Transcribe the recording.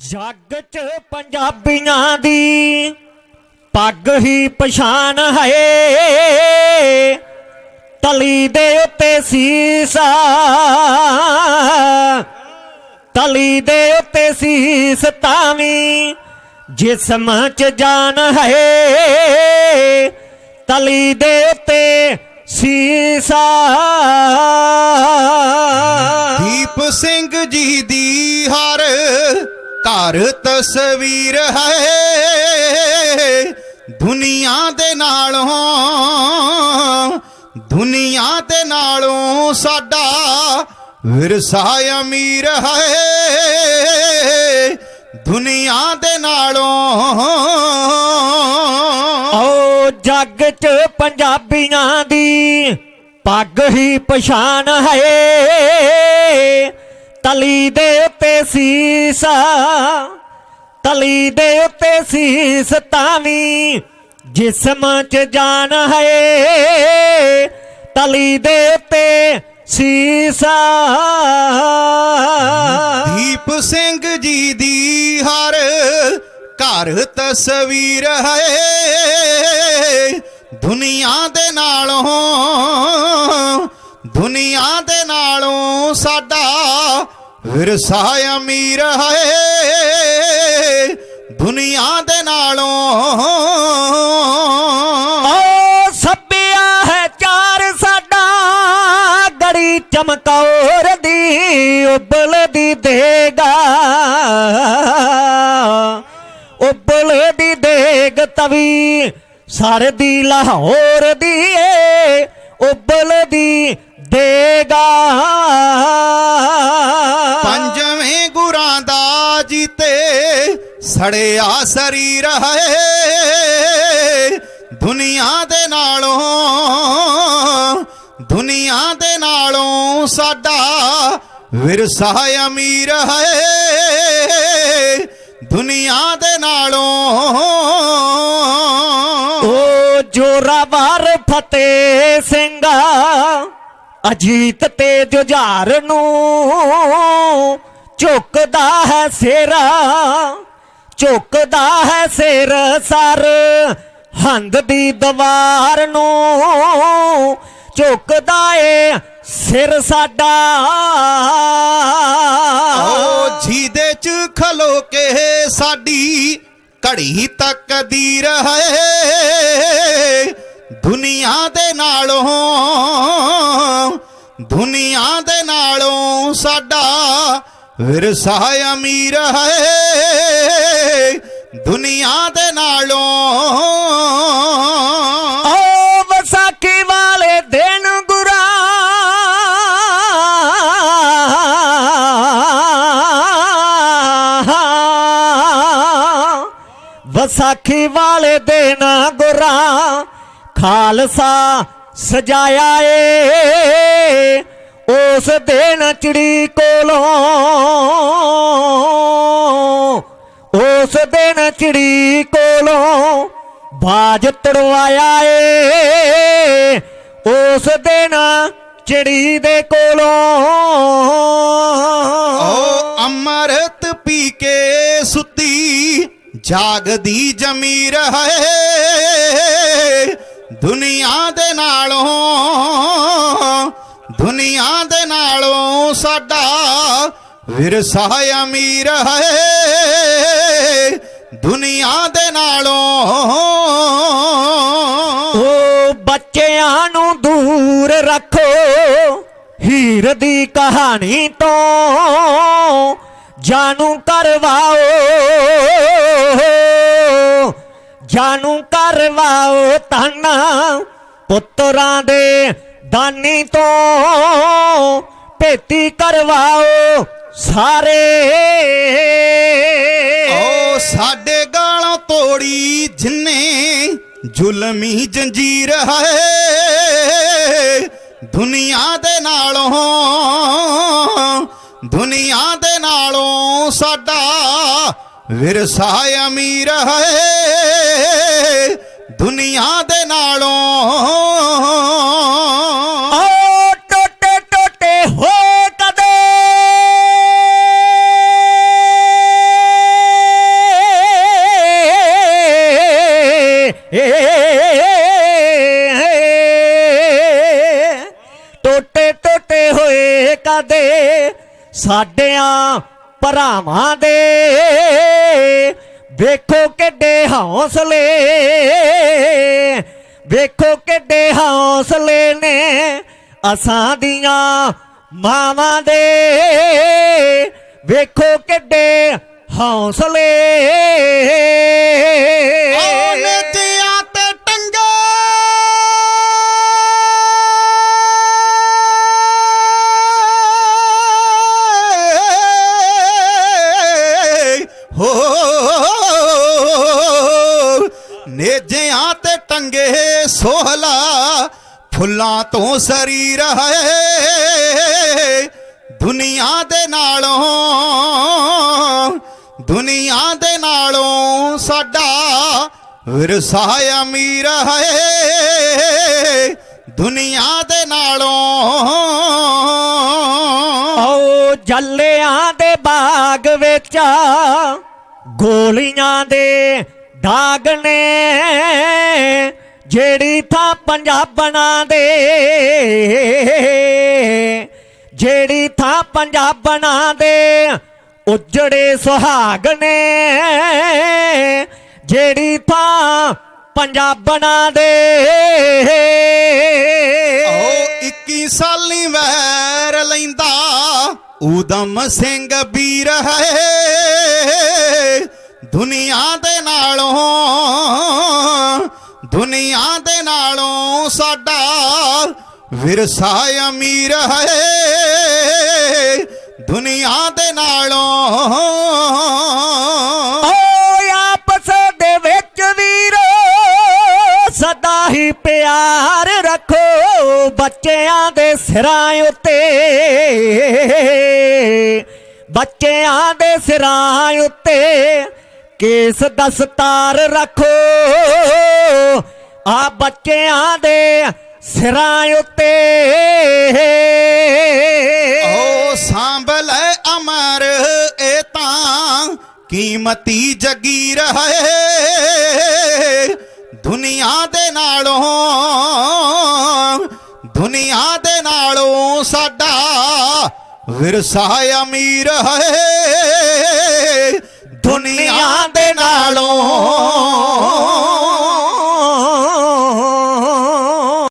ਜੱਗ 'ਚ ਪੰਜਾਬੀਆਂ ਦੀ ਪੱਗ ਹੀ ਪਛਾਣ ਹੈ ਤਲੀ ਦੇ ਉੱਤੇ ਸੀਸਾ। ਤਲੀ ਦੇ ਉੱਤੇ ਸੀਸ ਤਾਵੀਂ ਜਿਸਮ 'ਚ ਜਾਨ ਹੈ ਤਲੀ ਦੇ ਉੱਤੇ ਸੀਸਾ। ਦੀਪ ਸਿੰਘ ਜੀ ਦੀ ਹਰ ਘਰ ਤਸਵੀਰ ਹੈ। ਦੁਨੀਆ ਦੇ ਨਾਲੋਂ, ਦੁਨੀਆ ਦੇ ਨਾਲੋਂ ਸਾਡਾ ਵਿਰਸਾ ਅਮੀਰ ਹੈ। ਦੁਨੀਆ ਦੇ ਨਾਲੋਂ। ਓ ਜੱਗ 'ਚ ਪੰਜਾਬੀਆਂ ਦੀ ਪੱਗ ਹੀ ਪਛਾਣ ਹੈ। ਤਲੀ ਦੇ ਉੱਤੇ ਸੀਸਾ, ਤਲੀ ਦੇ ਉੱਤੇ ਸੀਸ ਤਾਵੀਂ ਜਿਸਮ 'ਚ ਜਾਨ ਹੈ। ਤਲੀ ਦੇ ਉੱਤੇ ਸੀਸਾ। ਦੀਪ ਸਿੰਘ ਜੀ ਦੀ ਹਰ ਘਰ ਤਸਵੀਰ ਹੈ। ਦੁਨੀਆ ਦੇ ਨਾਲੋਂ ਦੁਨੀਆ ਦੇ ਨਾਲੋਂ ਸਾਡਾ ਵਿਰਸਾ ਅਮੀਰ ਹੈ। ਦੁਨੀਆ ਦੇ ਨਾਲੋਂ ਓ ਸੱਬਿਆ ਹੈ ਚਾਰ ਸਾਡਾ, ਗੜੀ ਚਮਕੌਰ ਦੀ ਉਬਲਦੀ ਦੇਗਾ। ਉਬਲਦੀ ਦੇਗ ਤਵੀ ਸਰਦੀ ਲਾਹੌਰ ਦੀ ਏ ਉਬਲਦੀ ਦੇਗਾ। ਪੰਜਵੇਂ ਗੁਰਾਂ ਦਾ ਜੀਤੇ ਸੜਿਆ ਸਰੀਰ ਹੈ। ਦੁਨੀਆ ਦੇ ਨਾਲੋਂ ਦੁਨੀਆ ਦੇ ਨਾਲੋਂ ਸਾਡਾ ਵਿਰਸਾ ਅਮੀਰ ਹੈ। ਦੁਨੀਆ ਦੇ ਨਾਲੋਂ ਓ ਜੋਰਾਵਰ ਫਤਿਹ ਸਿੰਘਾ। ਅਜੀਤ ਤੇ ਜੁਝਾਰ ਨੂੰ ਝੁਕਦਾ ਹੈ ਸਿਰਾ ਝੁਕਦਾ ਹੈ ਸਿਰ ਸਰ। ਹੰਦ ਦੀ ਦੀਵਾਰ ਨੂੰ ਝੁਕਦਾ ਏ ਸਿਰ ਸਾਡਾ। ਓ ਜਿਹਦੇ ਚ ਖਲੋ ਕੇ ਸਾਡੀ ਘੜੀ ਤੱਕ ਦੀ ਰਹੇ। ਦੁਨੀਆ ਦੇ ਨਾਲੋਂ, ਦੁਨੀਆ ਦੇ ਨਾਲੋਂ ਸਾਡਾ ਵਿਰਸਾ ਅਮੀਰ ਹੈ। ਦੁਨੀਆ ਦੇ ਨਾਲੋਂ। ਓ ਵਿਸਾਖੀ ਵਾਲੇ ਦਿਨ ਗੁਰਾ, ਵਿਸਾਖੀ ਵਾਲੇ ਦਿਨ ਗੁਰਾ। ਖਾਲਸਾ ਸਜਾਇਆ ਏ। ਉਸ ਦਿਨ ਚਿੜੀ ਕੋਲੋਂ ਉਸ ਦਿਨ ਚਿੜੀ ਕੋਲੋਂ ਬਾਜ ਤੜਵਾਇਆ ਏ। ਉਸ ਦਿਨ ਚਿੜੀ ਦੇ ਕੋਲੋਂ ਓ ਅੰਮ੍ਰਿਤ ਪੀ ਕੇ ਸੁੱਤੀ, ਜਾਗਦੀ ਜਮੀਰ ਹੈ ਦੁਨੀਆ ਦੇ ਨਾਲੋਂ, ਦੁਨੀਆ ਦੇ ਨਾਲੋਂ ਸਾਡਾ ਵਿਰਸਾ ਅਮੀਰ ਹੈ। ਦੁਨੀਆ ਦੇ ਨਾਲੋਂ। ਓ ਬੱਚਿਆਂ ਨੂੰ ਦੂਰ ਰੱਖੋ, ਹੀਰ ਦੀ ਕਹਾਣੀ ਤੋਂ ਜਾਣੂ ਕਰਵਾਓ। ਜਾਣੂ ਕਰਵਾਓ ਤਾਨਾ ਪੁੱਤਰਾਂ ਦੇ ਦਾਨੀ ਤੋਂ। ਭੇਤੀ ਕਰਵਾਓ ਸਾਰੇ। ਓ ਸਾਡੇ ਗਾਲੋਂ ਤੋੜੀ ਜਿੰਨੇ ਜ਼ੁਲਮੀ ਜੰਜੀਰ ਹੈ ਦੁਨੀਆ ਦੇ ਨਾਲੋਂ, ਦੁਨੀਆ ਦੇ ਨਾਲੋਂ ਸਾਡਾ ਵਿਰਸਾ ਅਮੀਰ ਹੈ ਦੁਨੀਆ ਦੇ ਨਾਲੋਂ। ਟੋਟੇ ਟੋਟੇ ਹੋ ਕਦੇ। ਟੋਟੇ ਟੋਟੇ ਹੋਏ ਕਦੇ ਸਾਡਿਆਂ ਭਰਾਵਾਂ ਦੇ। ਵੇਖੋ ਕਿੱਡੇ ਹੌਸਲੇ ਵੇਖੋ ਕਿੱਡੇ ਹੌਸਲੇ ਨੇ ਅਸਾਂ ਦੀਆਂ ਮਾਵਾਂ ਦੇ। ਵੇਖੋ ਕਿੱਡੇ ਹੌਸਲੇ। ਤੇ ਸੋਹਲਾ ਫੁੱਲਾਂ ਤੋਂ ਸਰੀਰ ਹੈ ਦੁਨੀਆ ਦੇ ਨਾਲੋਂ, ਦੁਨੀਆ ਦੇ ਨਾਲੋਂ ਸਾਡਾ ਵਿਰਸਾ ਅਮੀਰ ਹੈ। ਦੁਨੀਆ ਦੇ ਨਾਲੋਂ ਓ ਜੱਲਿਆਂ ਦੇ ਬਾਗ ਵਿੱਚ ਗੋਲੀਆਂ ਦੇ ਦਾਗ ਨੇ। ਜਿਹੜੀ ਥਾਂ ਪੰਜਾਬਣਾਂ ਦੇ, ਜਿਹੜੀ ਥਾਂ ਪੰਜਾਬਣਾਂ ਦੇ ਉਜੜੇ ਸੁਹਾਗ ਨੇ, ਜਿਹੜੀ ਥਾਂ ਪੰਜਾਬਣਾਂ ਦੇ। ਓ 21 ਸਾਲੀ ਵੈਰ ਲੈਂਦਾ ਊਦਮ ਸਿੰਘ ਵੀਰ ਹੈ। ਦੁਨੀਆ ਦੇ ਨਾਲੋਂ ਦੁਨੀਆ ਦੇ ਨਾਲੋਂ ਸਾਡਾ ਵਿਰਸਾ ਅਮੀਰ ਹੈ। ਦੁਨੀਆ ਦੇ ਨਾਲੋਂ ਓ ਆਪਸ ਦੇ ਵਿੱਚ ਵੀਰੋ, ਸਦਾ ਹੀ ਪਿਆਰ ਰੱਖੋ ਬੱਚਿਆਂ ਦੇ ਸਿਰਾਂ ਉੱਤੇ। ਬੱਚਿਆਂ ਦੇ ਸਿਰਾਂ ਉੱਤੇ ਕੇਸ ਦਸਤਾਰ ਰੱਖੋ। ਆ ਬੱਚਿਆਂ ਦੇ ਸਿਰਾਂ ਉੱਤੇ। ਓ ਸਾਂਭ ਲੈ ਅਮਰ, ਇਹ ਤਾਂ ਕੀਮਤੀ ਜਗੀਰ ਹੈ ਦੁਨੀਆ ਦੇ ਨਾਲੋਂ, ਦੁਨੀਆ ਦੇ ਨਾਲੋਂ ਸਾਡਾ ਵਿਰਸਾ ਅਮੀਰ ਹੈ ਦੁਨੀਆ ਦੇ ਨਾਲੋਂ